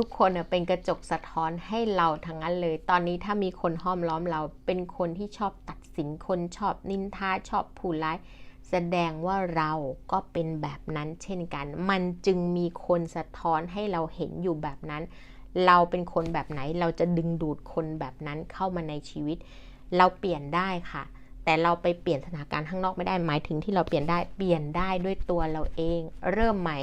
ทุกคนเป็นกระจกสะท้อนให้เราทั้งนั้นเลย ตอนนี้ถ้ามีคนห้อมล้อมเราเป็นคนที่ชอบตัดสินคนชอบนินทาชอบผู้ร้าย แสดงว่าเราก็เป็นแบบนั้นเช่นกัน มันจึงมีคนสะท้อนให้เราเห็นอยู่แบบนั้น เราเป็นคนแบบไหนเราจะดึงดูดคนแบบนั้นเข้ามาในชีวิต เราเปลี่ยนได้ค่ะ แต่เราไปเปลี่ยนสถานการณ์ข้างนอกไม่ได้หมายถึงที่เราเปลี่ยนได้เปลี่ยนได้ด้วยตัวเราเอง เริ่มใหม่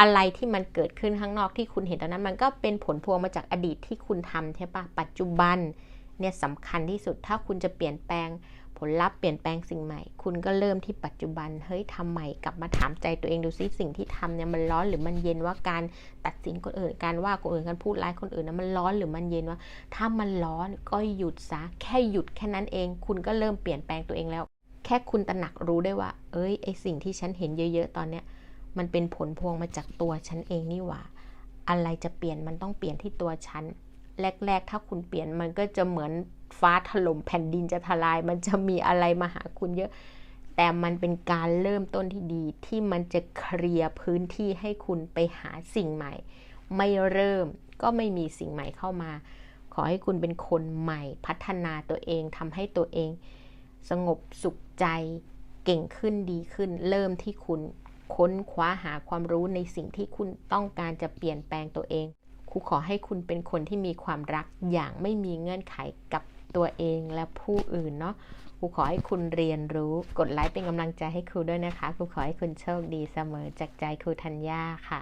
อะไรที่มันเกิดขึ้นข้างนอกที่คุณเห็นตอนนั้น มันก็เป็นผลพวงมาจากอดีตที่คุณทำใช่ปะปัจจุบันเนี่ยสำคัญที่สุดถ้าคุณจะเปลี่ยนแปลงผลลัพธ์เปลี่ยนแปลงสิ่งใหม่ คุณก็เริ่มที่ปัจจุบันเฮ้ยทำใหม่กลับมาถามใจตัวเองดูซิสิ่งที่ทำเนี่ยมันร้อนหรือมันเย็นว่าการตัดสินคนอื่นการว่าคนอื่นการพูดร้ายคนอื่นนะมันร้อนหรือมันเย็นว่า ถ้ามันร้อนก็หยุดซะแค่หยุดแค่นั้นเอง คุณก็เริ่มเปลี่ยนแปลงตัวเองแล้ว แค่คุณตระหนักรู้ได้ว่า เอ้ยไอสิ่งที่ฉันเห็นเยอะ ๆ ตอนเนี้ย มันเป็นผลพวงมาจากตัวฉันเองนี่หว่า อะไรจะเปลี่ยนมันต้องเปลี่ยนที่ตัวฉัน แรก ๆ ถ้าคุณเปลี่ยนมันก็จะเหมือนฟ้าถล่มแผ่นดินจะทลาย มันจะมีอะไรมาหาคุณเยอะ แต่มันเป็นการเริ่มต้นที่ดีที่มันจะเคลียร์พื้นที่ให้คุณไปหาสิ่งใหม่ ไม่เริ่มก็ไม่มีสิ่งใหม่เข้ามา ขอให้คุณเป็นคนใหม่ พัฒนาตัวเองทำให้ตัวเอง สงบสุขใจเก่งขึ้นดีขึ้น เริ่มที่คุณ ค้นคว้าหาความรู้ในสิ่งที่คุณต้องการจะเปลี่ยนแปลงตัวเองครูขอให้คุณเป็นคนที่มีความรักอย่างไม่มีเงื่อนไขกับตัวเองและผู้อื่นเนาะครูขอให้คุณเรียนรู้ กดไลค์เป็นกำลังใจให้ครูด้วยนะคะ ครูขอให้คุณโชคดีเสมอจากใจครูธัญญาค่ะ